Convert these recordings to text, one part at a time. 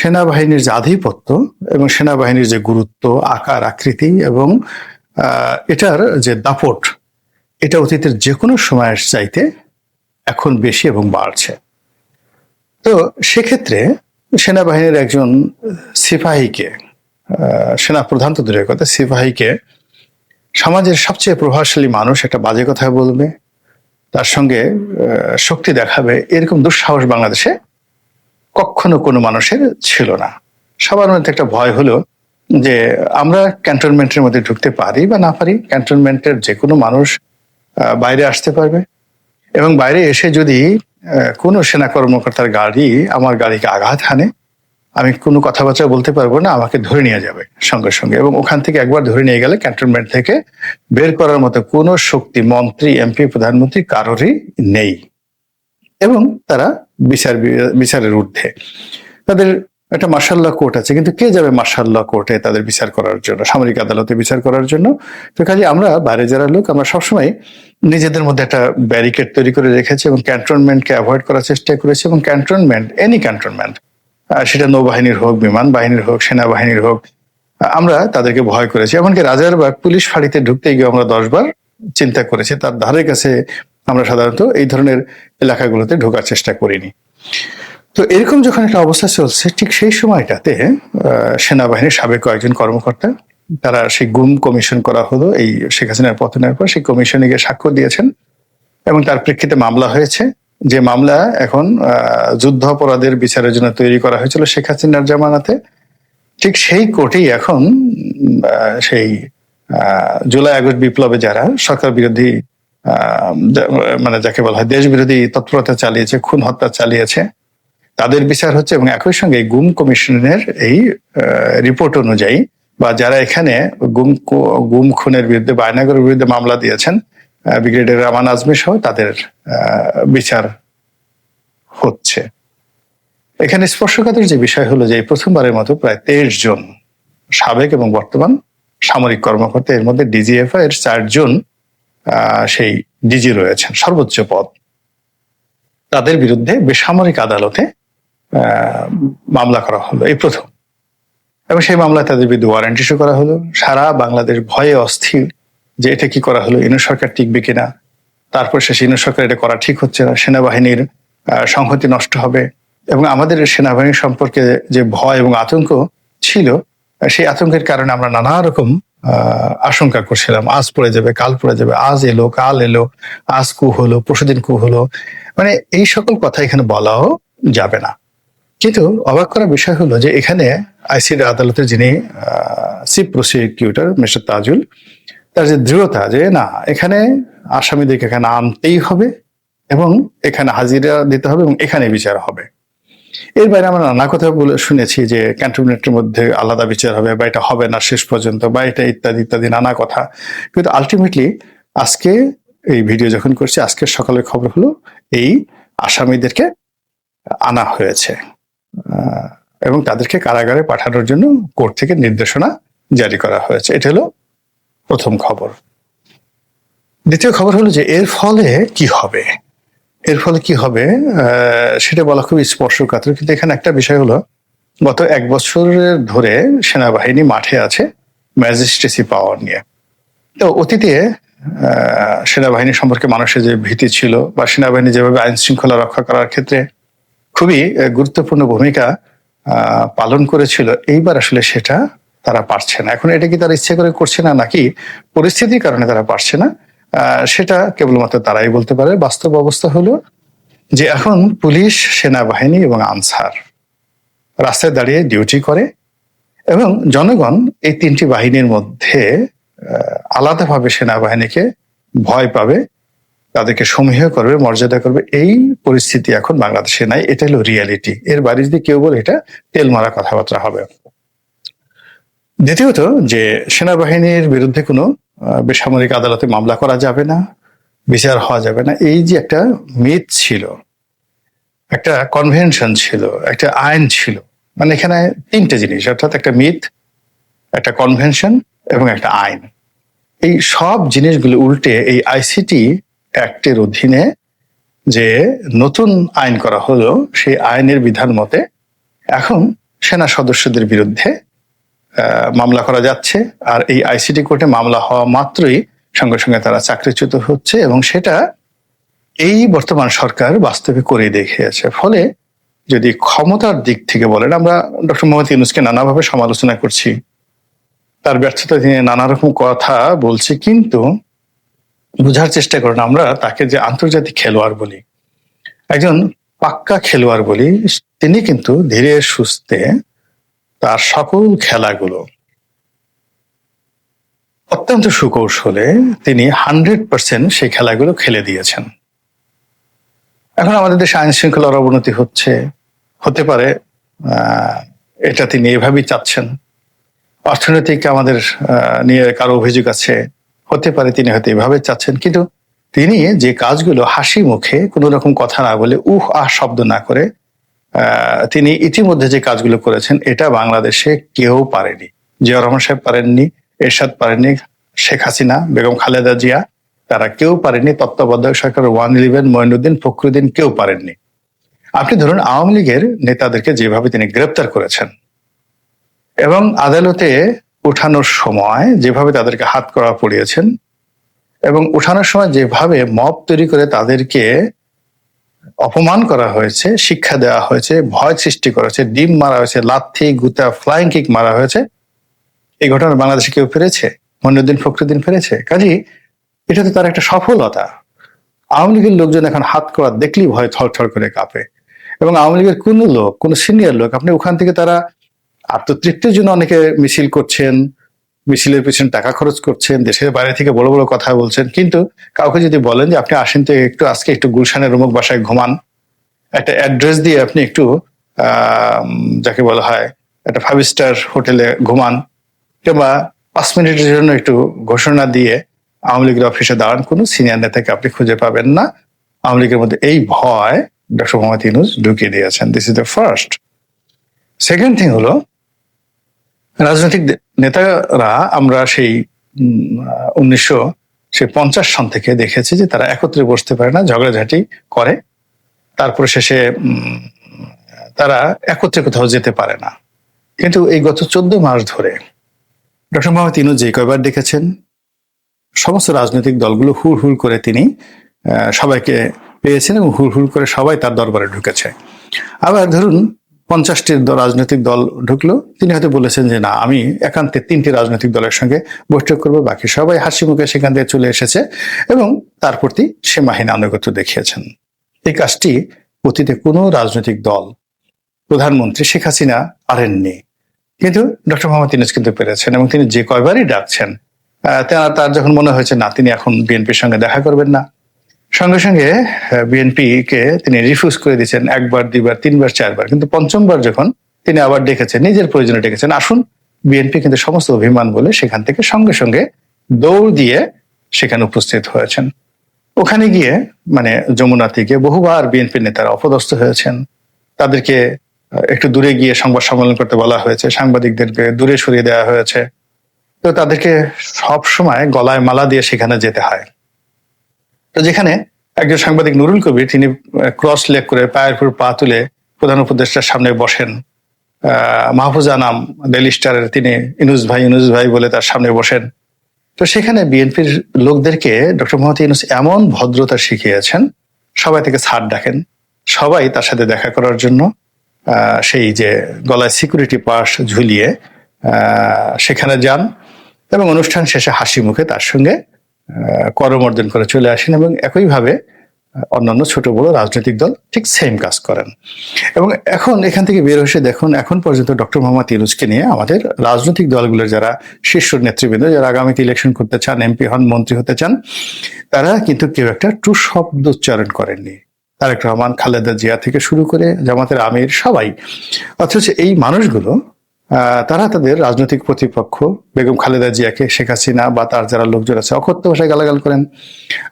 সেনাবাহিনীর যে আধিপত্য এবং সেনাবাহিনীর যে গুরুত্ব, আকার, আকৃতি এবং এটার যে দাপট, এটা অতীতের যে কোনো সময়ের চাইতে এখন বেশি এবং বাড়ছে। তো সেক্ষেত্রে সেনাবাহিনীর একজন সিপাহীকে সেনা প্রধান তো দূরের কথা, সিপাহীকে সমাজের সবচেয়ে প্রভাবশালী মানুষ একটা বাজে কথা বলবে, তার সঙ্গে শক্তি দেখাবে, এরকম দুঃসাহস বাংলাদেশে কখনো কোনো মানুষের ছিল না। সবার মধ্যে একটা ভয় হলো যে আমরা ক্যান্টনমেন্টের মধ্যে ঢুকতে পারি বা না পারি, ক্যান্টনমেন্টের যে কোনো মানুষ বাইরে আসতে পারবে এবং বাইরে এসে যদি কোনো সেনা কর্মকর্তার গাড়ি আমার গাড়িকে আঘাত হানে, আমি কোনো কথাবার্তা বলতে পারব না, আমাকে ধরে নিয়ে যাবে সঙ্গে সঙ্গে এবং ওখান থেকে একবার ধরে নিয়ে গেলে ক্যান্টনমেন্ট থেকে বের করার মতো কোনো শক্তি, মন্ত্রী, এমপি, প্রধানমন্ত্রী কারোরই নেই এবং তারা বিচার বিচারের ঊর্ধ্বে। তাদের একটা মার্শাল্লাহ কোর্ট আছে, কিন্তু কে যাবে মার্শাল্লাহ কোর্টে তাদের বিচার করার জন্য, সামরিক আদালতে বিচার করার জন্য? তো কাজে আমরা বাইরে যারা লোক, আমরা সবসময় নিজেদের মধ্যে একটা ব্যারিকেড তৈরি করে রেখেছি এবং ক্যান্টনমেন্টকে অ্যাভয়েড করার চেষ্টা করেছি এবং ক্যান্টনমেন্ট এনি ক্যান্টনমেন্ট সেটা নৌবাহিনীর হোক, বিমান বাহিনীর হোক, সেনাবাহিনীর হোক আমরা তাদেরকে ভয় করেছি। এমনকি রাজারবাগ পুলিশ ফাঁড়িতে ঢুকতে গিয়ে আমরা দশবার চিন্তা করেছি, তার ধারে কাছে আমরা সাধারণত এই ধরনের এলাকাগুলোতে ঢোকার চেষ্টা করিনি। তো এরকম যখন একটা অবস্থা চলছে, ঠিক সেই সময়টাতে সেনাবাহিনীর সাবেক কয়েকজন কর্মকর্তা, তারা সেই গুম কমিশন করা হলো, এই শেখ হাসিনার পতনের পর সেই কমিশনে গিয়ে স্বাক্ষর দিয়েছেন এবং তার প্রেক্ষিতে মামলা হয়েছে। যে মামলা এখন যুদ্ধ অপরাধের বিচারের জন্য তৈরি করা হয়েছিল শেখ হাসিনার জামানাতে। ঠিক সেই কোর্টেই এখন সেই জুলাই আগস্ট বিপ্লবে যারা সরকার বিরোধী মানে যাকে বলা হয় দেশ বিরোধী তৎপরতা চালিয়েছে, খুন, হত্যা চালিয়েছে, তাদের বিচার হচ্ছে এবং একই সঙ্গে গুম কমিশনের এই রিপোর্ট অনুযায়ী বা যারা এখানে গুম গুম খুনের বিরুদ্ধে বা আয়নাগরের বিরুদ্ধে মামলা দিয়েছেন ব্রিগেডিয়ার রামান আজমি সহ তাদের বিচার হচ্ছে। এখানে স্পর্শকাতর যে বিষয় হলো যে প্রথমবারের মতো প্রায় তেইশ জন সাবেক এবং বর্তমান সামরিক কর্মকর্তা, এর মধ্যে ডিজিএফ এর চারজন সেই ডিজি রয়েছেন, সর্বোচ্চ পদ। তাদের বিরুদ্ধে বেসামরিক আদালতে মামলা করা হলো, এই প্রথম। এবং সেই মামলায় তাদের বিরুদ্ধে ওয়ারেন্ট ইস্যু করা হলো। সারা বাংলাদেশ ভয়ে অস্থির যে এটা কি করা হলো, ইনু সরকার টিকবে কিনা, তারপর শেষে ইনু সরকার এটা করা ঠিক হচ্ছে না, সেনাবাহিনীর সংহতি নষ্ট হবে। এবং আমাদের সেনাবাহিনী সম্পর্কে যে ভয় এবং আতঙ্ক ছিল, সেই আতঙ্কের কারণে আমরা নানা রকম আশঙ্কা করছিলাম, আজ পড়ে যাবে, কাল পড়ে যাবে, আজ এলো, কাল এলো, আজ কু হলো পরশুদিন কু হলো। মানে এই সকল কথা এখানে বলাও যাবে না। কিন্তু অবাক করার বিষয় হলো যে এখানে আইসিডি আদালতের যিনি চিফ প্রসিকিউটর মিস্টার তাজুল, তার যে দৃঢ়তা যে না, এখানে আসামিদেরকে এখানে আনতেই হবে এবং এখানে হাজিরা দিতে হবে এবং এখানে বিচার হবে। এর বাইরে আমরা নানা কথা বলে শুনেছি যে ক্যান্টনমেন্টের মধ্যে আলাদা বিচার হবে বা এটা হবে না শেষ পর্যন্ত বা এটা ইত্যাদি ইত্যাদি নানা কথা। কিন্তু আলটিমেটলি আজকে এই ভিডিও যখন করছি, আজকের সকালের খবর হলো এই আসামিদেরকে আনা হয়েছে। এবং তাদেরকে কারাগারে পাঠানোর জন্য কোর্ট থেকে নির্দেশনা জারি করা হয়েছে। এটা হলো প্রথম খবর। দ্বিতীয় খবর হলো যে এর ফলে কি হবে? এর ফলে কি হবে? সেটা বলা খুবই স্পর্শকাতর কিন্তু এখানে একটা বিষয় হলো, গত এক বছরের ধরে সেনাবাহিনী মাঠে আছে ম্যাজিস্ট্রেসি পাওয়ার নিয়ে। তো অতীতে সেনাবাহিনী সম্পর্কে মানুষের যে ভীতি ছিল বা সেনাবাহিনী যেভাবে আইন শৃঙ্খলা রক্ষা করার ক্ষেত্রে খুবই গুরুত্বপূর্ণ ভূমিকা পালন করেছিল, এইবার আসলে সেটা তারা পারছে না। এখন এটা কি তারা ইচ্ছে করে করছে না নাকি? পরিস্থিতির কারণে তারা পারছে না। সেটা কেবলমাত্র তারাই বলতে পারে। বাস্তব অবস্থা হলো যে এখন পুলিশ, সেনাবাহিনী এবং আনসার রাস্তায় দাঁড়িয়ে ডিউটি করে এবং জনগণ এই তিনটি বাহিনীর মধ্যে আলাদাভাবে সেনাবাহিনীকে ভয় পাবে, তাদেরকে সমীহ করবে, মর্যাদা করবে। এই পরিস্থিতি এখন বাংলাদেশে নাই। এটা হলো রিয়ালিটি এর বাইরে যদি কেউ বলে এটা তেল মারা কথাবার্তা হবে। দ্বিতীয়ত যে সেনাবাহিনীর বিরুদ্ধে কোনো বেসামরিক আদালতে মামলা করা যাবে না, বিচার হওয়া যাবে না। এই যে একটা মিথ ছিল, একটা কনভেনশন ছিল, একটা আইন ছিল মানে এখানে তিনটে জিনিস, অর্থাৎ একটা মিথ, একটা কনভেনশন এবং একটা আইন। এই সব জিনিসগুলো উল্টে এই আইসিটি অ্যাক্টের অধীনে যে নতুন আইন করা হলো, সেই আইনের বিধান মতে এখন সেনা সদস্যদের বিরুদ্ধে মামলা করা যাচ্ছে। আর এই আইসিটি কোর্টে মামলা হওয়া মাত্রই সঙ্গে সঙ্গে তারা চাকরিচ্যুত হচ্ছে এবং সেটা এই বর্তমান সরকার বাস্তবে করে দেখিয়েছে। ফলে যদি ক্ষমতার দিক থেকে বলেন, আমরা ডক্টর মোহাম্মদ ইউনুসকে নানাভাবে সমালোচনা করছি। তার ব্যর্থতা নিয়ে নানা রকম কথা বলছি, কিন্তু বোঝার চেষ্টা করেন, আমরা তাকে যে আন্তর্জাতিক খেলোয়াড় বলি, একজন পাক্কা খেলোয়াড় বলি, তিনি কিন্তু ধীরে সুস্থে তার সকল খেলাগুলো। অত্যন্ত সুকৌশলে তিনি হান্ড্রেড পার্সেন্ট সেই খেলাগুলো খেলে দিয়েছেন। এখন আমাদের দেশে আইন শৃঙ্খলার অবনতি হচ্ছে, হতে পারে এটা তিনি এভাবেই চাচ্ছেন। অর্থনৈতিক আমাদের নিয়ে কারও অভিযোগ আছে, হতে পারে তিনি হয়তো এভাবে চাচ্ছেন, কিন্তু তিনি যে কাজগুলো হাসি মুখে কোনো রকম কথা না বলে উহ, আহ, শব্দ না করে তিনি ইতিমধ্যে যে কাজগুলো করেছেন, এটা বাংলাদেশে কেউ পারেনি। জিয়া রহমান সাহেব পারেননি, এরশাদ পারেননি, শেখ হাসিনা, বেগম খালেদা জিয়া, তারা কেউ পারেনি তত্ত্বাবধায়ক সরকার ওয়ান ইলেভেন মঈনুদ্দিন ফখরুদ্দিন কেউ পারেননি। আপনি ধরুন, আওয়ামী লীগের নেতাদেরকে যেভাবে তিনি গ্রেপ্তার করেছেন, এবং আদালতে উঠানোর সময় যেভাবে তাদেরকে হাত করা পড়িয়েছেন, এবং উঠানোর সময় যেভাবে মব তৈরি করে তাদেরকে অপমান করা হয়েছে, শিক্ষা দেওয়া হয়েছে, ভয় সৃষ্টি করা হয়েছে, ডিম মারা হয়েছে, লাথি, গুতা ফ্লাইং কিক মারা হয়েছে। এই ঘটনা বাংলাদেশে কেউ ফিরেছে মনুদ্দিন ফখরুদ্দিন ফিরেছে কাজী এটা তো তার একটা সফলতা। আওয়ামী লীগের লোকজন এখন হাত করা দেখলেই ভয় থরথর করে কাঁপে। এবং আওয়ামী লীগের কোনো লোক, কোনো সিনিয়র লোক, আপনি ওখান থেকে তারা আত্মতৃপ্তির জন্য অনেকে মিছিল করছেন মিছিলের পিছনে টাকা খরচ করছেন, দেশের বাইরে থেকে বড় বড় কথা বলছেন, কিন্তু কাউকে যদি বলেন যে আপনি আসেন তো একটু আজকে একটু গুলশানের অমুক বাসায় ঘুমান, একটা অ্যাড্রেস দিয়ে আপনি একটু যাকে বলা হয়, একটা ফাইভ স্টার হোটেলে ঘুমান, কিংবা পাঁচ মিনিটের জন্য একটু ঘোষণা দিয়ে আওয়ামী লীগের অফিসে দাঁড়ান, কোনো সিনিয়র নেতাকে আপনি খুঁজে পাবেন না। আওয়ামী লীগের মধ্যে এই ভয় ডক্টর মোহাম্মদ ইউনুস ঢুকিয়ে দিয়েছেন। This is the first second thing হলো রাজনৈতিক নেতারা আমরা সেই উনিশশো সে পঞ্চাশ সন থেকে দেখেছি যে তারা একত্রে বসতে পারে না, ঝগড়াঝাটি করে। তারপরে শেষে তারা একত্রে কোথাও যেতে পারে না। কিন্তু এই গত চোদ্দ মাস ধরে ডক্টর মোহাম্মদ ইনু যে কয়বার ডেকেছেন সমস্ত রাজনৈতিক দলগুলো হুড় হুড় করে তিনি সবাইকে পেয়েছেন এবং হুড় হুড় করে সবাই তার দরবারে ঢুকেছে। আবার ধরুন পঞ্চাশটি রাজনৈতিক দল ঢুকলো। তিনি হয়তো বলেছেন যে, না, আমি একান্তে তিনটি রাজনৈতিক দলের সঙ্গে বৈঠক করব, বাকি সবাই হাসি মুখে সেখান থেকে চলে এসেছে। এবং তার প্রতি সীমাহীন আনুগত্য দেখিয়েছেন। এই কাজটি অতীতে কোনো রাজনৈতিক দল, প্রধানমন্ত্রী শেখ হাসিনা পারেননি কিন্তু ডক্টর মোহাম্মদ ইউনুস কিন্তু পেরেছেন এবং তিনি যে কয়বারই ডাকছেন তার যখন মনে হয়েছে, না, তিনি এখন বিএনপির সঙ্গে দেখা করবেন না। সঙ্গে সঙ্গে বিএনপি কে তিনি রিফিউজ করে দিয়েছেন, একবার, দুইবার, তিনবার, চারবার। কিন্তু পঞ্চমবার যখন তিনি আবার ডেকেছেন, নিজের প্রয়োজনে ডেকেছেন, আসুন বিএনপি কিন্তু সমস্ত অভিমান বলে সেখান থেকে সঙ্গে সঙ্গে দৌড় দিয়ে সেখানে উপস্থিত হয়েছেন। ওখানে গিয়ে মানে যমুনা থেকে বহুবার বিএনপি নেতারা অপদস্থ হয়েছেন। তাদেরকে একটু দূরে গিয়ে সংবাদ সম্মেলন করতে বলা হয়েছে, সাংবাদিকদেরকে দূরে সরিয়ে দেওয়া হয়েছে। তো তাদেরকে সব সময় গলায় মালা দিয়ে সেখানে যেতে হয়। তো যেখানে একজন সাংবাদিক নুরুল কবির, তিনি ক্রস লেগ করে পায়ের উপর পা তুলে প্রধান উপদেষ্টার সামনে বসেন। মাহফুজ আনাম ডেলি স্টারের তিনি ইনুস ভাই ইনুস ভাই বলে তার সামনে বসেন। তো সেখানে বিএনপির লোকদেরকে ডক্টর মোহাম্মদ ইউনুস এমন ভদ্রতা শিখিয়েছেন, সবাই থেকে ছাড় ডাকেন সবাই তার সাথে দেখা করার জন্য সেই যে গলায় সিকিউরিটি পাস ঝুলিয়ে সেখানে যান এবং অনুষ্ঠান শেষে হাসি মুখে তার সঙ্গে আহ, অর্জন করে চলে আসেন এবং একইভাবে অন্যান্য ছোট বড় রাজনৈতিক দল ঠিক সেম কাজ করেন। এবং এখন এখান থেকে বের হয়ে দেখুন এখন পর্যন্ত ডক্টর মোহাম্মদ ইউনুসকে নিয়ে আমাদের রাজনৈতিক দলগুলোর যারা শীর্ষ নেতৃবৃন্দ যারা আগামীতে ইলেকশন করতে চান এমপি হন মন্ত্রী হতে চান তারা কিন্তু কেউ একটা টু শব্দ উচ্চারণ করেননি। তারেক রহমান খালেদা জিয়া থেকে শুরু করে জামাতের আমির সবাই। অথচ এই মানুষগুলো তারা তাদের রাজনৈতিক প্রতিপক্ষ বেগম খালেদা জিয়াকে, শেখ হাসিনা বা তার যারা লোকজন আছে, অকথ্য ভাষায় গালাগাল করেন।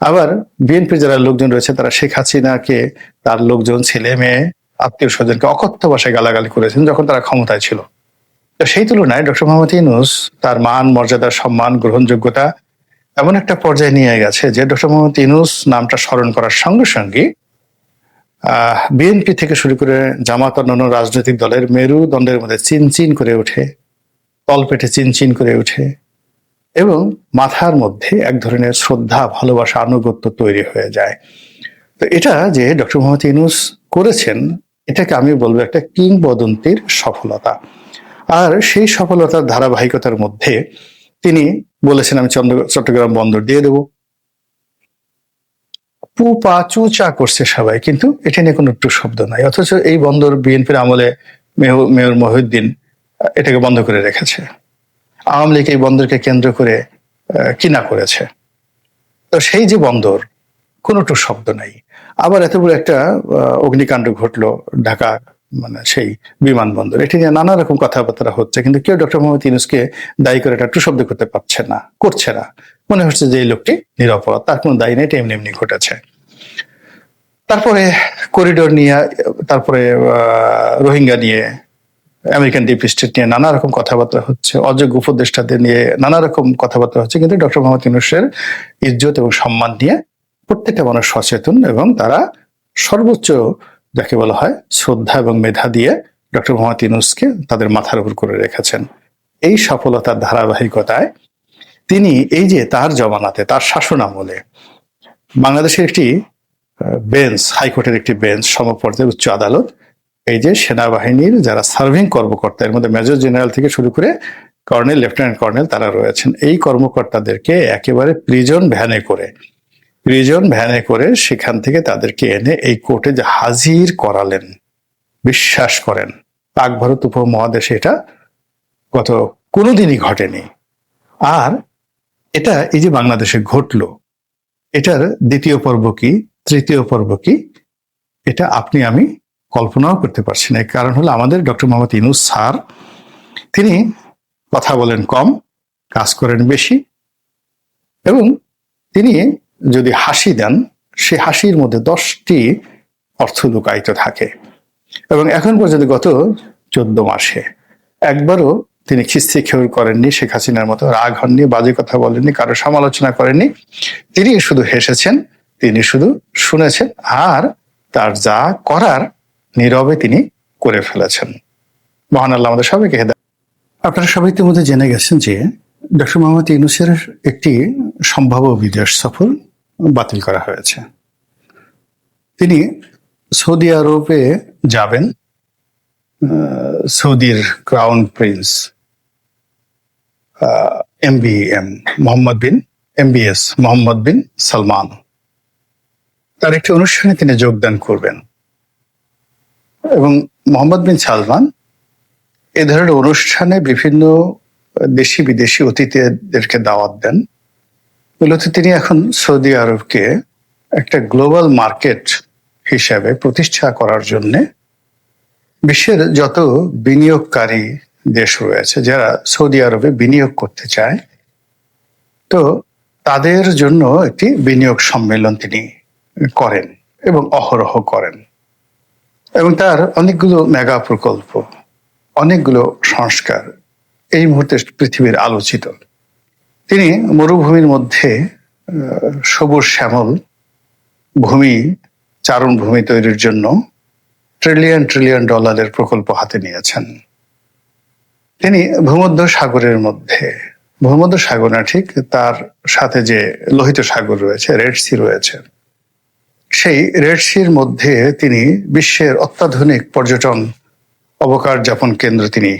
আবার বিএনপির যারা লোকজন রয়েছে, তারা শেখ হাসিনাকে, তার লোকজন, ছেলে মেয়ে, আত্মীয় স্বজনকে অকথ্য ভাষায় গালাগালি করেছেন যখন তারা ক্ষমতায় ছিল। তো সেই তুলনায় ডক্টর মোহাম্মদ ইউনুস তার মান, মর্যাদা, সম্মান, গ্রহণযোগ্যতা এমন একটা পর্যায়ে নিয়ে গেছে যে ডক্টর মোহাম্মদ ইউনুস নামটা স্মরণ করার সঙ্গে সঙ্গে বিএনপি থেকে শুরু করে জামাত অন্যান্য রাজনৈতিক দলের মেরুদণ্ডের মধ্যে চিনচিন করে ওঠে তলপেটে চিনচিন করে ওঠে এবং মাথার মধ্যে এক ধরনের শ্রদ্ধা, ভালোবাসা, আনুগত্য তৈরি হয়ে যায়। তো এটা যে ডক্টর মোহাম্মদ ইউনুস করেছেন, এটাকে আমি বলব একটা কিংবদন্তির সফলতা। আর সেই সফলতার ধারাবাহিকতার মধ্যে তিনি বলেছেন, আমি চট্টগ্রাম বন্দর দিয়ে দেব। পু, পা, চু, চা করছে সবাই, কিন্তু এটা নিয়ে কোনো একটু শব্দ নাই। অথচ এই বন্দর বিএনপির আমলে মেয়র মহিউদ্দিন এটাকে বন্ধ করে রেখেছে। আওয়ামী লীগ এই বন্দরকে কেন্দ্র করে কিনা করেছে? তো সেই যে বন্দর, কোনো একটু শব্দ নাই। আবার এত বড় একটা অগ্নিকাণ্ড ঘটলো ঢাকা সেই বিমানবন্দর। এটি নিয়ে নানা রকম কথাবার্তা হচ্ছে, কিন্তু কেউ ডক্টর মোহাম্মদ ইউনুসকে দায়ী করে একটু শব্দ করতে পারছে না, করছে না। মনে হচ্ছে যে এই লোকটি নিরাপদ, তার কোনো দায়ী নেই এমনি এমনি ঘটেছে। তারপরে করিডোর নিয়ে, তারপরে রোহিঙ্গা নিয়ে, আমেরিকান ডিপ স্টেট নিয়ে নানা রকম কথাবার্তা হচ্ছে, অযোগ্য উপদেষ্টাদের নিয়ে নানা রকম কথাবার্তা হচ্ছে, কিন্তু ডক্টর মোহাম্মদ ইউনুসের ইজ্জত এবং সম্মান নিয়ে প্রত্যেকটা মানুষ সচেতন এবং তারা সর্বোচ্চ যাকে বলা হয় শ্রদ্ধা এবং মেধা দিয়ে ডক্টর মোহাম্মদ ইউনুসকে তাদের মাথার উপর করে রেখেছেন। এই সফলতার ধারাবাহিকতায় তিনি এই যে তার জমানাতে, তার শাসন আমলে বাংলাদেশের একটি বেঞ্চ হাইকোর্টের একটি বেঞ্চ সমপর্যায়ের উচ্চ আদালত, এই যে সেনাবাহিনীর যারা সার্ভিং কর্মকর্তা, এর মধ্যে মেজর জেনারেল থেকে শুরু করে কর্নেল লেফটেন্যান্ট কর্নেল তারা রয়েছেন। এই কর্মকর্তাদেরকে একেবারে প্রিজন ভ্যানে করে প্রিজন ভ্যানে করে সেখান থেকে তাদেরকে এনে এই কোর্টে যে হাজির করালেন, বিশ্বাস করেন। পাক ভারত উপমহাদেশে এটা গত কোনোদিনই ঘটেনি। আর এটা এই যে বাংলাদেশে ঘটলো, এটার দ্বিতীয় পর্ব কি, তৃতীয় পর্ব কি, এটা আপনি, আমি কল্পনাও করতে পারছি না। কারণ হলো আমাদের ডক্টর মোহাম্মদ ইনুস স্যার, তিনি কথা বলেন কম, কাজ করেন বেশি, এবং তিনি যদি হাসি দেন, সে হাসির মধ্যে দশটি অর্থ লুকায়িত থাকে। এবং এখন পর্যন্ত গত চোদ্দ মাসে একবারও তিনি খিস্তি খেউর করেননি, শেখ হাসিনার মতো রাগ হননি, বাজে কথা বলেননি, কারও সমালোচনা করেননি। তিনি শুধু হেসেছেন, তিনি শুধু শুনেছেন, আর তার যা করার নীরবে তিনি করে ফেলেছেন। মহান আল্লাহ আমাদের সবাইকে হেদায়েত আপনারা সবাই ইতিমধ্যে জেনে গেছেন যে ডক্টর মোহাম্মদ ইউনুসের একটি সম্ভাব্য বিদেশ সফর বাতিল করা হয়েছে। তিনি সৌদি আরবে যাবেন সৌদির crown prince M B M, Mohammed bin, M B S, Mohammed bin Salman. তার একটি অনুষ্ঠানে তিনি যোগদান করবেন। এবং মোহাম্মদ বিন সালমান এ ধরনের অনুষ্ঠানে বিভিন্ন দেশি বিদেশি অতিথিদেরকে দাওয়াত দেন। মূলত তিনি এখন সৌদি আরবকে একটা গ্লোবাল মার্কেট হিসাবে প্রতিষ্ঠা করার জন্য বিশ্বের যত বিনিয়োগকারী দেশ রয়েছে, যারা সৌদি আরবে বিনিয়োগ করতে চায়, তো তাদের জন্য একটি বিনিয়োগ সম্মেলন তিনি করেন এবং অহরহ করেন। এবং তার অনেকগুলো মেগা প্রকল্প, অনেকগুলো সংস্কার এই মুহূর্তে পৃথিবীর আলোচিত। তিনি মরুভূমির মধ্যে সবুজ শ্যামল ভূমি, চারণ ভূমি তৈরির জন্য ট্রিলিয়ন ট্রিলিয়ন ডলারের প্রকল্প হাতে নিয়েছেন। তিনি ভূমধ্য সাগরের মধ্যে, ভূমধ্য সাগর না ঠিক, তার সাথে যে লোহিত সাগর রয়েছে রেড সি রয়েছে, সেই রেড সির মধ্যে তিনি বিশ্বের অত্যাধুনিক পর্যটন অবকাশ যাপন কেন্দ্র তিনি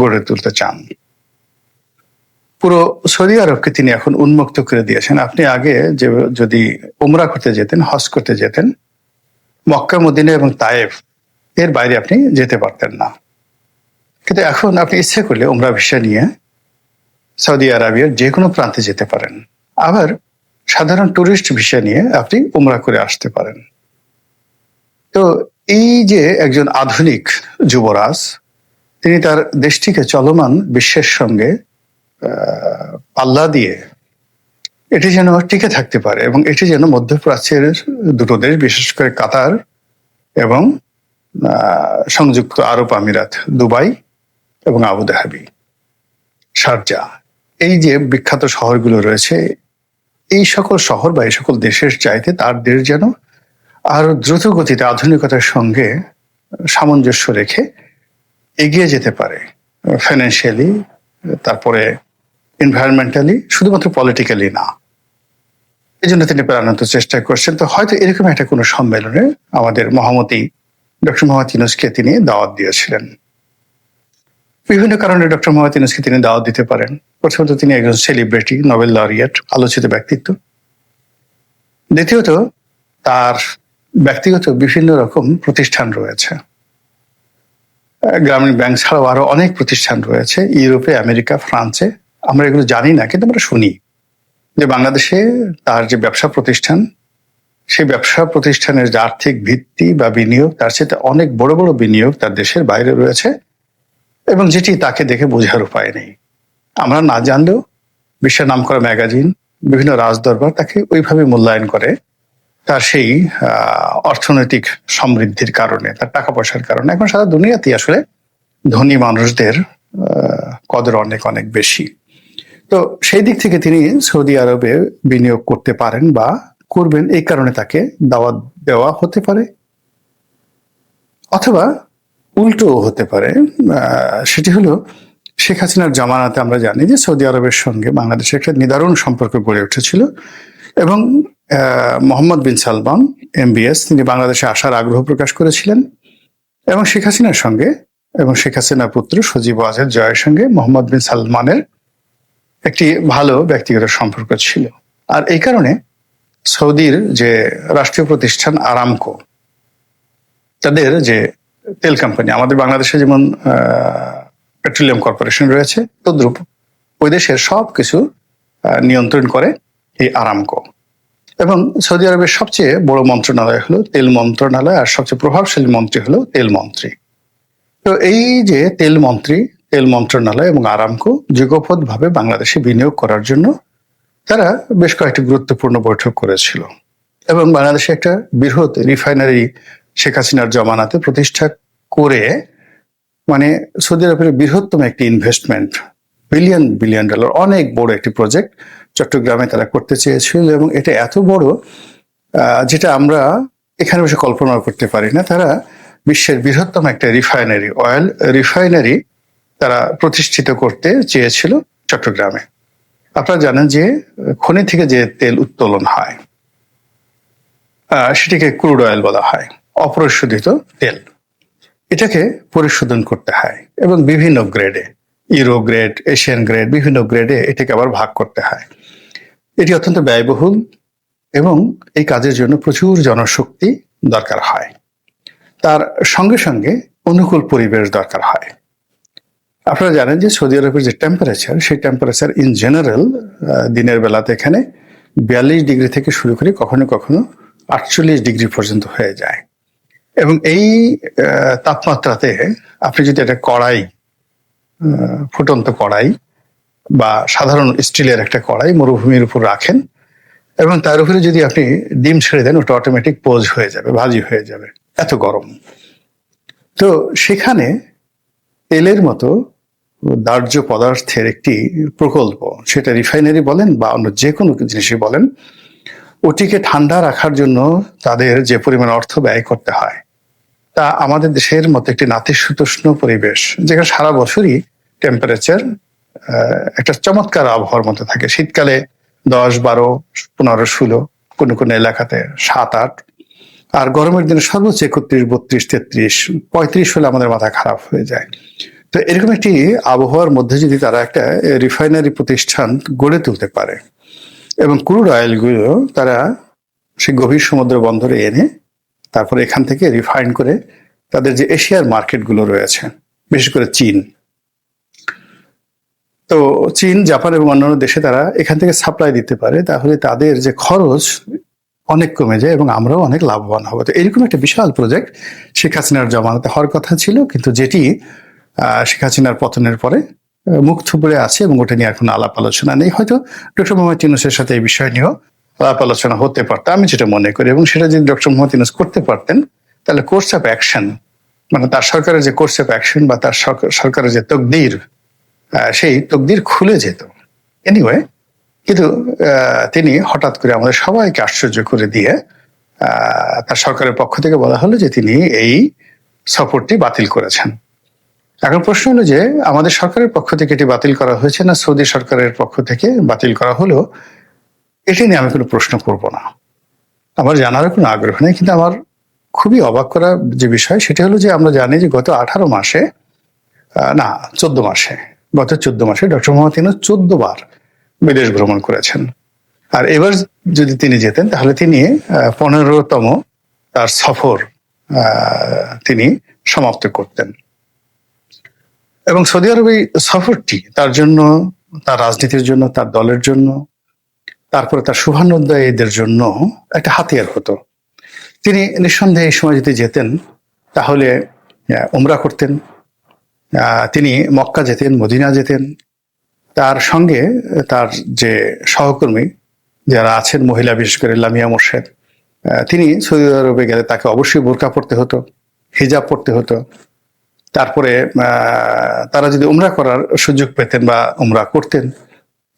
গড়ে তুলতে চান। পুরো সৌদি আরবকে তিনি এখন উন্মুক্ত করে দিয়েছেন। আপনি আগে যে যদি উমরা করতে যেতেন, হজ করতে যেতেন, মক্কা, মদিনা এবং তায়েফ, এর বাইরে আপনি যেতে পারতেন না। কিন্তু এখন আপনি ইচ্ছে করলে উমরা ভিসা নিয়ে সৌদি আরবিয়ার যে কোনো প্রান্তে যেতে পারেন। আবার সাধারণ টুরিস্ট ভিসা নিয়ে আপনি উমরা করে আসতে পারেন। তো এই যে একজন আধুনিক যুবরাজ, তিনি তার দেশটিকে চলমান বিশ্বের সঙ্গে পাল্লা দিয়ে এটি যেন টিকে থাকতে পারে এবং এটি যেন মধ্যপ্রাচ্যের দুটো দেশ, বিশেষ করে কাতার এবং সংযুক্ত আরব আমিরাত, দুবাই এবং আবুধাবি শারজা। এই যে বিখ্যাত শহরগুলো রয়েছে, এই সকল শহর বা এই সকল দেশের চাইতে তার দেশ যেন আরও দ্রুত গতিতে আধুনিকতার সঙ্গে সামঞ্জস্য রেখে এগিয়ে যেতে পারে ফাইন্যান্সিয়ালি তারপরে এনভায়রনমেন্টালি শুধুমাত্র পলিটিক্যালি না। এই জন্য তিনি প্রাণান্ত চেষ্টা করছেন। তো হয়তো এরকম একটা কোনো সম্মেলনে আমাদের মহামতি ডক্টর মোহাম্মদ ইউনুসকে তিনি দাওয়াত দিয়েছিলেন। বিভিন্ন কারণে ডক্টর মোহাম্মদ ইউনুসকে তিনি দাওয়াত দিতে পারেন। প্রথমত তিনি একজন সেলিব্রিটি নোবেল লরিয়েট আলোচিত ব্যক্তিত্ব। দ্বিতীয়ত, তার ব্যক্তিগত বিভিন্ন রকম প্রতিষ্ঠান রয়েছে। গ্রামীণ ব্যাংক ছাড়াও আরও অনেক প্রতিষ্ঠান রয়েছে। ইউরোপে, আমেরিকা, ফ্রান্সে। আমরা এগুলো জানি না, কিন্তু আমরা শুনি। যে বাংলাদেশে তার যে ব্যবসা প্রতিষ্ঠান, সেই ব্যবসা প্রতিষ্ঠানের যে আর্থিক ভিত্তি বা বিনিয়োগ, তার সাথে অনেক বড় বড় বিনিয়োগ তার দেশের বাইরে রয়েছে এবং যেটি তাকে দেখে বোঝার উপায় নেই। আমরা না জানলেও বিশ্বের নাম করা ম্যাগাজিন, বিভিন্ন রাজদরবার তাকে ওইভাবে মূল্যায়ন করে। তার সেই অর্থনৈতিক সমৃদ্ধির কারণে, তার টাকা পয়সার কারণে। এখন সারা দুনিয়াতে আসলে ধনী মানুষদের কদর অনেক অনেক বেশি। তো সেই দিক থেকে তিনি সৌদি আরবে বিনিয়োগ করতে পারেন বা করবেন, এই কারণে তাকে দাওয়াত দেওয়া হতে পারে। অথবা উল্টো হতে পারে। সেটি হলো শেখ হাসিনার জামানাতে আমরা জানি যে সৌদি আরবের সঙ্গে বাংলাদেশের একটা নিদারুণ সম্পর্ক গড়ে উঠেছিল এবং মোহাম্মদ বিন সালমান এমবিএস তিনি বাংলাদেশে আসার আগ্রহ প্রকাশ করেছিলেন এবং শেখ হাসিনার সঙ্গে এবং শেখ হাসিনার পুত্র সজীব ওয়াজেদ জয়ের সঙ্গে মোহাম্মদ বিন সালমানের একটি ভালো ব্যক্তিগত সম্পর্ক ছিল। আর এই কারণে সৌদির যে রাষ্ট্রীয় প্রতিষ্ঠান আরামকো, তাদের যে তেল কোম্পানি আমাদের বাংলাদেশে যেমন পেট্রোলিয়াম কর্পোরেশন রয়েছে, তদ্রুপ ওই দেশের সব কিছু নিয়ন্ত্রণ করে এই আরামকো। এবং সৌদি আরবের সবচেয়ে বড় মন্ত্রণালয় হলো তেল মন্ত্রণালয়, আর সবচেয়ে প্রভাবশালী মন্ত্রী হলো তেল মন্ত্রী। তো এই যে তেল মন্ত্রী তেল মন্ত্রণালয় এবং আরামকো যুগপথ ভাবে বাংলাদেশে বিনিয়োগ করার জন্য তারা বেশ কয়েকটি গুরুত্বপূর্ণ বৈঠক করেছিল। এবং বাংলাদেশে একটা বৃহৎ রিফাইনারি শেখ হাসিনার জমানাতে প্রতিষ্ঠা করে মানে সৌদি আরবের বৃহত্তম একটি ইনভেস্টমেন্ট বিলিয়ন বিলিয়ন ডলার অনেক বড় একটি প্রজেক্ট চট্টগ্রামে তারা করতে চেয়েছিল এবং এটা এত বড় যেটা আমরা এখানে বসে কল্পনা করতে পারি না। তারা বিশ্বের বৃহত্তম একটা রিফাইনারি অয়েল রিফাইনারি তারা প্রতিষ্ঠিত করতে চেয়েছিল চট্টগ্রামে। আপনারা জানেন যে খনি থেকে যে তেল উত্তোলন হয় সেটিকে ক্রুড অয়েল বলা হয়, অপরিশোধিত তেল। এটাকে পরিশোধন করতে হয় এবং বিভিন্ন গ্রেডে, ইউরো গ্রেড, এশিয়ান গ্রেড, বিভিন্ন গ্রেডে এটাকে আবার ভাগ করতে হয়। এটি অত্যন্ত ব্যয়বহুল এবং এই কাজের জন্য প্রচুর জনশক্তি দরকার হয়। তার সঙ্গে সঙ্গে অনুকূল পরিবেশ দরকার হয়। আপনারা জানেন যে সৌদি আরবের যে টেম্পারেচার সেই টেম্পারেচার ইন জেনারেল দিনের বেলাতে এখানে বিয়াল্লিশ ডিগ্রি থেকে শুরু করে কখনো কখনো আটচল্লিশ ডিগ্রি পর্যন্ত হয়ে যায়। এবং এই তাপমাত্রাতে আপনি যদি একটা কড়াই ফুটন্ত কড়াই বা সাধারণ স্টিলের একটা কড়াই মরুভূমির উপর রাখেন এবং তার উপরে যদি আপনি ডিম ছেড়ে দেন, ওটা অটোমেটিক পোজ হয়ে যাবে, ভাজি হয়ে যাবে, এত গরম। তো সেখানে তেলের মতো দাহ্য পদার্থের একটি প্রকল্প। সেটা রিফাইনারি বলেন বা অন্য যে কোনো জিনিসই বলেন, ওটিকে ঠান্ডা রাখার জন্য তাদের যে পরিমাণ অর্থ ব্যয় করতে হয়, তা আমাদের দেশের মতো একটি নাতিশীতোষ্ণ পরিবেশ, যেখানে সারা বছরই টেম্পারেচার একটা চমৎকার আবহাওয়ার মতো থাকে। শীতকালে দশ, বারো, পনেরো, ষোলো, কোনো কোনো এলাকাতে সাত, আট, আর গরমের দিনে সর্বোচ্চ একত্রিশ, বত্রিশ, তেত্রিশ, পঁয়ত্রিশ হলে আমাদের মাথা খারাপ হয়ে যায়। তো এরকম একটি আবহাওয়ার মধ্যে যদি তারা একটা রিফাইনারি প্রতিষ্ঠান গড়ে তুলতে পারে এবং ক্রুড অয়েলগুলো তারা সেই গভীর সমুদ্র বন্দরে এনে তারপরে এখান থেকে রিফাইন করে তাদের যে এশিয়ার মার্কেটগুলো রয়েছে, বিশেষ করে চীন। তো চীন, জাপান এবং অন্যান্য দেশে তারা এখান থেকে সাপ্লাই দিতে পারে, তাহলে তাদের যে খরচ অনেক কমে যায় এবং আমরাও অনেক লাভবান হব। তো এরকম একটা বিশাল প্রজেক্ট শেখ হাসিনার জমানাতে হওয়ার কথা ছিল, কিন্তু যেটি শেখ হাসিনার পতনের পরে মুখ থুবড়ে আছে এবং ওটা নিয়ে এখন আলাপ আলোচনা নেই। হয়তো ডক্টর মোহাম্মদ ইউনুসের সাথে এই বিষয় নিয়েও আলাপ আলোচনা হতে পারতো। আমি যেটা মনে করি, এবং সেটা যদি ডক্টর মোহাম্মদ ইউনুস করতে পারতেন, তাহলে কোর্স অফ অ্যাকশন মানে তার সরকারের যে কোর্স অফ অ্যাকশন বা তার সরকারের যে তকদির সেই তকদির খুলে যেত। এনিওয়ে কিন্তু তিনি হঠাৎ করে আমাদের সবাইকে আশ্চর্য করে দিয়ে তার সরকারের পক্ষ থেকে বলা হলো যে তিনি এই সফরটি বাতিল করেছেন। এখন প্রশ্ন হলো যে, আমাদের সরকারের পক্ষ থেকে এটি বাতিল করা হয়েছে না সৌদি সরকারের পক্ষ থেকে বাতিল করা হলো? এটি নিয়ে আমি কোনো প্রশ্ন করব না। আমার জানারও কোনো আগ্রহ নেই, কিন্তু আমার খুবই অবাক করা যে বিষয় সেটা হলো যে, আমরা জানি যে গত আঠারো মাসে না, চোদ্দ মাসে, গত চোদ্দ মাসে ডক্টর মোহাম্মদ ইউনূস চোদ্দ বার বিদেশ ভ্রমণ করেছেন। আর এবার যদি তিনি যেতেন, তাহলে তিনি পনেরোতম তার সফর তিনি সমাপ্ত করতেন। এবং সৌদি আরব এই সফরটি তার জন্য, তার রাজনীতির জন্য, তার দলের জন্য, তারপরে তার শুভানুদ্দয়ীদের জন্য একটা হাতিয়ার হতো। তিনি নিঃসন্দেহে এই সময় যদি যেতেন, তাহলে উমরা করতেন তিনি মক্কা যেতেন, মদিনা যেতেন। তার সঙ্গে তার যে সহকর্মী যারা আছেন, মহিলা বিশেষ করে লামিয়া মোর্শেদ তিনি সৌদি আরবে গেলে তাকে অবশ্যই বোরকা পড়তে হতো, হিজাব পড়তে হতো। তারপরে তারা যদি উমরা করার সুযোগ পেতেন বা উমরা করতেন,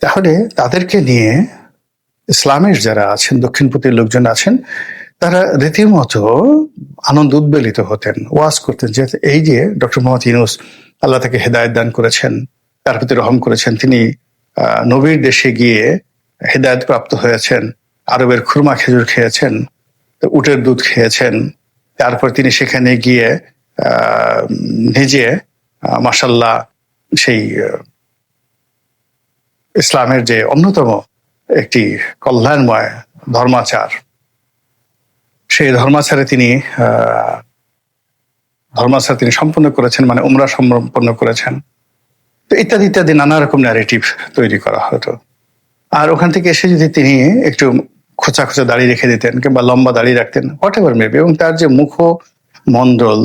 তাহলে তাদেরকে নিয়ে ইসলামের যারা আছেন, দক্ষিণপন্থীর লোকজন আছেন, তারা রীতিমতো আনন্দ উদ্বেলিত হতেন, ওয়াজ করতেন যে এই যে ডক্টর মোহাম্মদ ইউনুস আল্লাহ তাকে হেদায়ত দান করেছেন, তার প্রতি রহম করেছেন, তিনি নবীর দেশে গিয়ে হেদায়ত প্রাপ্ত হয়েছেন, আরবের খুরমা খেজুর খেয়েছেন, উটের দুধ খেয়েছেন, তারপর তিনি সেখানে গিয়ে নিজে মাসাল্লাহ সেই ইসলামের যে অন্যতম একটি কল্যাণময় ধর্মাচার, সেই ধর্মাচারে তিনি ধর্মাচার তিনি সম্পন্ন করেছেন মানে উমরা সম্পন্ন করেছেন। তো ইত্যাদি ইত্যাদি নানা রকম ন্যারেটিভ তৈরি করা হতো। আর ওখান থেকে এসে যদি তিনি একটু খোঁচা খোঁচা দাড়ি রেখে দিতেন কিংবা লম্বা দাড়ি রাখতেন হোয়াট এভার মেবি এবং তার যে মুখ মন্ডল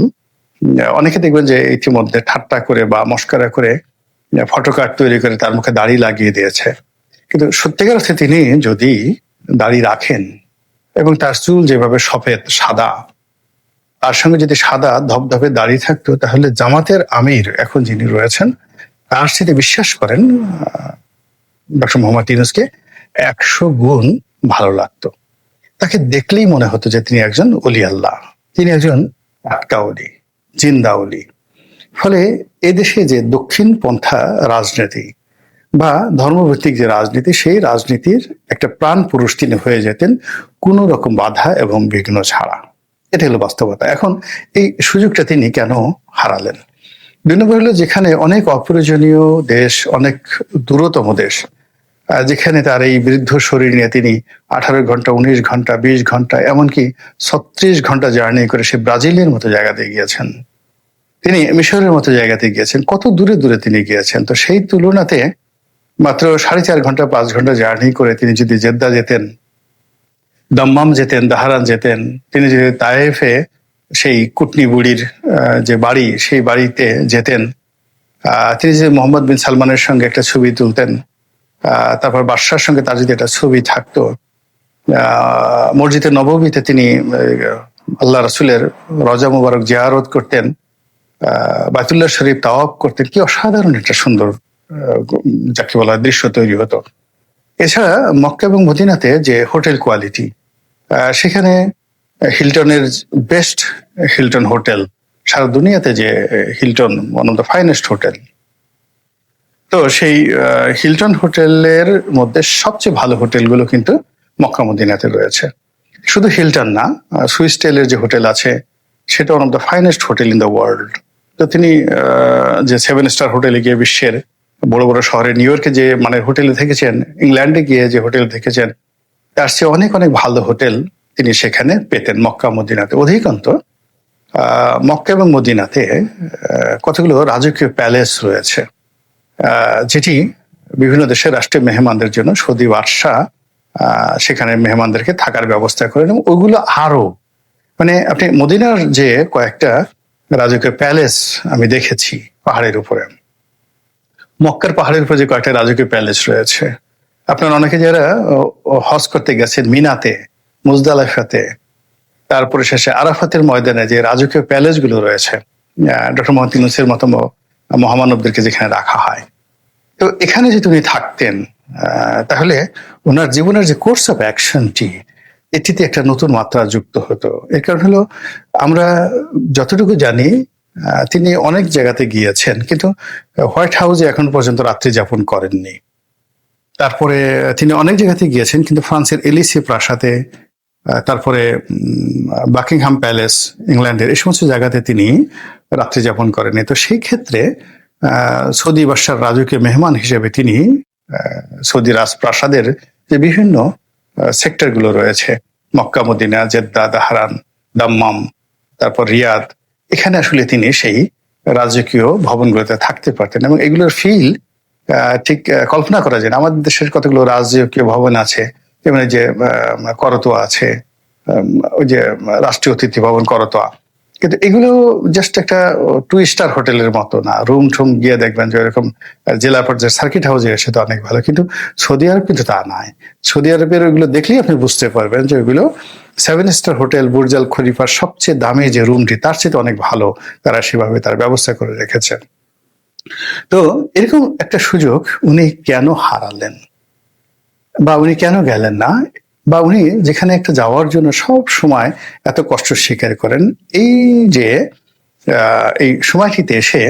অনেকে দেখবেন যে ইতিমধ্যে ঠাট্টা করে বা মস্কারা করে ফটো কার্ড তৈরি করে তার মুখে দাড়ি লাগিয়ে দিয়েছে। কিন্তু সত্যিকার অর্থে তিনি যদি দাড়ি রাখেন এবং তার চুল যেভাবে সফেদ সাদা, তার সঙ্গে যদি সাদা ধবধবে দাড়ি থাকতো, তাহলে জামাতের আমির এখন যিনি রয়েছেন, তার সাথে বিশ্বাস করেন ডক্টর মোহাম্মদ ইউনুসকে একশো গুণ ভালো লাগতো। তাকে দেখলেই মনে হতো যে তিনি একজন অলি আল্লাহ, তিনি একজন আটকা অলি। জিন্দা অলি ফলে এদেশে যে দক্ষিণ পন্থা রাজনীতি বা ধর্মভিত্তিক যে রাজনীতি, সেই রাজনীতির একটা প্রাণ পুরুষ তিনি হয়ে যেতেন কোনো রকম বাধা এবং বিঘ্ন ছাড়া। এটা হলো বাস্তবতা। এখন এই সুযোগটা তিনি কেন হারালেন? দুই যেখানে অনেক অপ্রয়োজনীয় দেশ, অনেক দূরতম দেশ যেখানে তার এই বৃদ্ধ শরীর নিয়ে তিনি আঠারো ঘণ্টা, উনিশ ঘণ্টা, বিশ ঘণ্টা, এমনকি ছত্রিশ ঘণ্টা জার্নি করে সে ব্রাজিলের মতো জায়গাতে গিয়েছেন। তিনি মিশরের মতো জায়গাতে গিয়েছেন। কত দূরে দূরে তিনি গিয়েছেন। তো সেই তুলনাতে মাত্র সাড়ে চার ঘণ্টা, পাঁচ ঘণ্টা জার্নি করে তিনি যদি জেদ্দা যেতেন, দম্মাম যেতেন, দাহারান যেতেন, তিনি যদি তায়েফে সেই কুটনি বুড়ির যে বাড়ি, সেই বাড়িতে যেতেন তিনি যে মোহাম্মদ বিন সালমানের সঙ্গে একটা ছবি তুলতেন তারপর বাদশার সঙ্গে তার যদি একটা ছবি থাকতো মসজিদে নবমীতে তিনি আল্লাহ রসুলের রজা মুবারক জিয়ারত করতেন আহ, বায়তুল্লাহ শরীফ তাওয়াব করতেন কি অসাধারণ একটা সুন্দর যাকে বলা দৃশ্য তৈরি হতো। এছাড়া মক্কা এবং মদিনাতে যে হোটেল কোয়ালিটি সেখানে হিলটনের বেস্ট হিলটন হোটেল সারা দুনিয়াতে যে Hilton one of the finest hotel তো সেই হিলটন হোটেলের মধ্যে সবচেয়ে ভালো হোটেলগুলো কিন্তু মক্কা মদিনাতে রয়েছে। শুধু হিলটন না সুইস টেলের যে হোটেল আছে, সেটা one of the finest hotel in the world তো তিনি যে সেভেন স্টার হোটেলে গিয়ে বিশ্বের বড় বড় শহরে নিউ ইয়র্কে যে মানে হোটেলে থেকেছেন, ইংল্যান্ডে গিয়ে যে হোটেল থেকেছেন, তার চেয়ে অনেক অনেক ভালো হোটেল তিনি সেখানে পেতেন মক্কা মদিনাতে। অধিকান্ত মক্কা এবং মদিনাতে কতগুলো রাজকীয় প্যালেস রয়েছে। যেটি বিভিন্ন দেশের রাষ্ট্রীয় মেহমানদের জন্য সৌদি বাদশাহ সেখানে মেহমানদেরকে থাকার ব্যবস্থা করেন এবং ওইগুলো আরও মানে আপনি মদিনার যে কয়েকটা রাজকীয় প্যালেস আমি দেখেছি পাহাড়ের উপরে। মক্কার পাহাড়ের উপরে যে কয়েকটা রাজকীয় প্যালেস রয়েছে। আপনার অনেকে যারা হজ করতে গেছেন মিনাতে, মুজদালাফাতে, তারপরে শেষে আরাফাতের ময়দানে যে রাজকীয় প্যালেসগুলো রয়েছে ডক্টর মোহাম্মদ ইউনুসের মতো মহামানবদেরকে যেখানে রাখা হয়। তো এখানে যদি উনি থাকতেন তাহলে ওনার জীবনের যে কোর্স অফ অ্যাকশনটি, এটিতে একটা নতুন মাত্রা যুক্ত হতো। এর কারণ হলো, আমরা যতটুকু জানি তিনি অনেক জায়গাতে গিয়েছেন, কিন্তু হোয়াইট হাউসে এখন পর্যন্ত রাত্রি যাপন করেননি। তারপরে তিনি অনেক জায়গাতে গিয়েছেন, কিন্তু ফ্রান্সের এলিসি প্রাসাদে তারপরে বাকিংহাম প্যালেস, ইংল্যান্ডের এই সমস্ত জায়গাতে তিনি রাত্রি যাপন করেনি তো সেই ক্ষেত্রে সৌদি বাদশার রাজকীয় মেহমান হিসেবে তিনি সৌদি রাজপ্রাসাদের যে বিভিন্ন সেক্টরগুলো রয়েছে, Mecca, Medina, Jeddah, Dhahran, Dammam, তারপর রিয়াদ, এখানে আসলে তিনি সেই রাজকীয় ভবনগুলোতে থাকতে পারতেন এবং এগুলোর ফিল ঠিক কল্পনা করা যায় না। আমাদের দেশের কতগুলো রাজকীয় ভবন আছে, যেমন যে করতোয়া আছে ওই যে, রাষ্ট্রীয় অতিথি ভবন করতোয়া কিন্তু এগুলো জাস্ট একটা টু স্টার হোটেলের মতো না। রুম ঠুম গিয়ে দেখবেন যে এরকম জেলা পর্যায়ে সার্কিট হাউসে এসে তো অনেক ভালো। কিন্তু সৌদি আরব কিন্তু তা নয়। সৌদি আরবের ওইগুলো দেখলেই আপনি বুঝতে পারবেন যে ওইগুলো সেভেন স্টার হোটেল, বুর্জাল খলিফার সবচেয়ে দামি যে রুমটি তার চেয়ে অনেক ভালো। তারা সেভাবে তার ব্যবস্থা করে রেখেছেন। তো এরকম একটা সুযোগ উনি কেন হারালেন? বা উনি কেন গেলেন না? বা উনি যেখানে একটা যাওয়ার জন্য সব সময় এত কষ্ট স্বীকার করেন, এই যে এই সময়টিতে এসে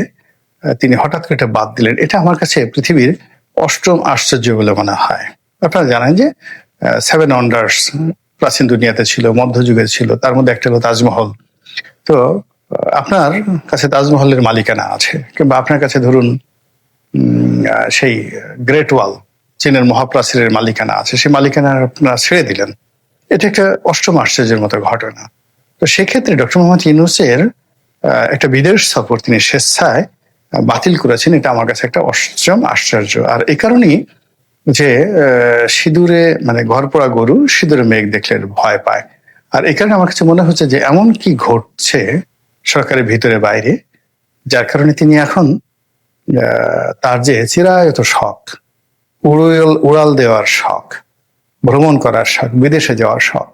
তিনি হঠাৎ করে এটা বাদ দিলেন, এটা আমার কাছে পৃথিবীর অষ্টম আশ্চর্য বলে মনে হয়। আপনারা জানেন যে সেভেন ওয়ান্ডার্স প্রাচীন দুনিয়াতে ছিল, মধ্যযুগে ছিল, তার মধ্যে একটা হলো তাজমহল। তো আপনার কাছে তাজমহলের মালিকানা আছে, কিংবা আপনার কাছে ধরুন সেই গ্রেট ওয়াল চীনের মহাপ্রাচীরের মালিকানা আছে, সেই মালিকানা আপনারা ছেড়ে দিলেন। এটা একটা অষ্টম আশ্চর্যের মতো ঘটনা। তো সেক্ষেত্রে ডক্টর মোহাম্মদ ইউনুসের একটা বিদেশ সফর তিনি স্বেচ্ছায় বাতিল করেছেন। এটা আমার কাছে একটা অষ্টম আশ্চর্য। আর এই কারণেই যে সিঁদুরে মানে ঘর পোড়া গরু সিঁদুরে মেঘ দেখলে ভয় পায়। আর এই কারণে আমার কাছে মনে হচ্ছে যে, এমন কি ঘটছে সরকারের ভিতরে বাইরে, যার কারণে তিনি এখন তার যে চিরায়ত শখ উড়াল উড়াল দেওয়ার শখ, ভ্রমণ করার শখ, বিদেশে যাওয়ার শখ,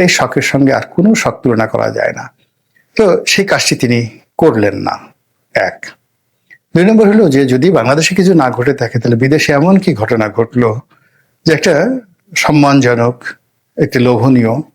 এই শখের সঙ্গে আর কোনো শখ তুলনা করা যায় না। তো সেই কাজটি তিনি করলেন না। এক। দুই নম্বর হলো যে, যদি বাংলাদেশে কিছু না ঘটে থাকে, তাহলে বিদেশে এমন কি ঘটনা ঘটলো যে একটা সম্মানজনক, একটি লোভনীয়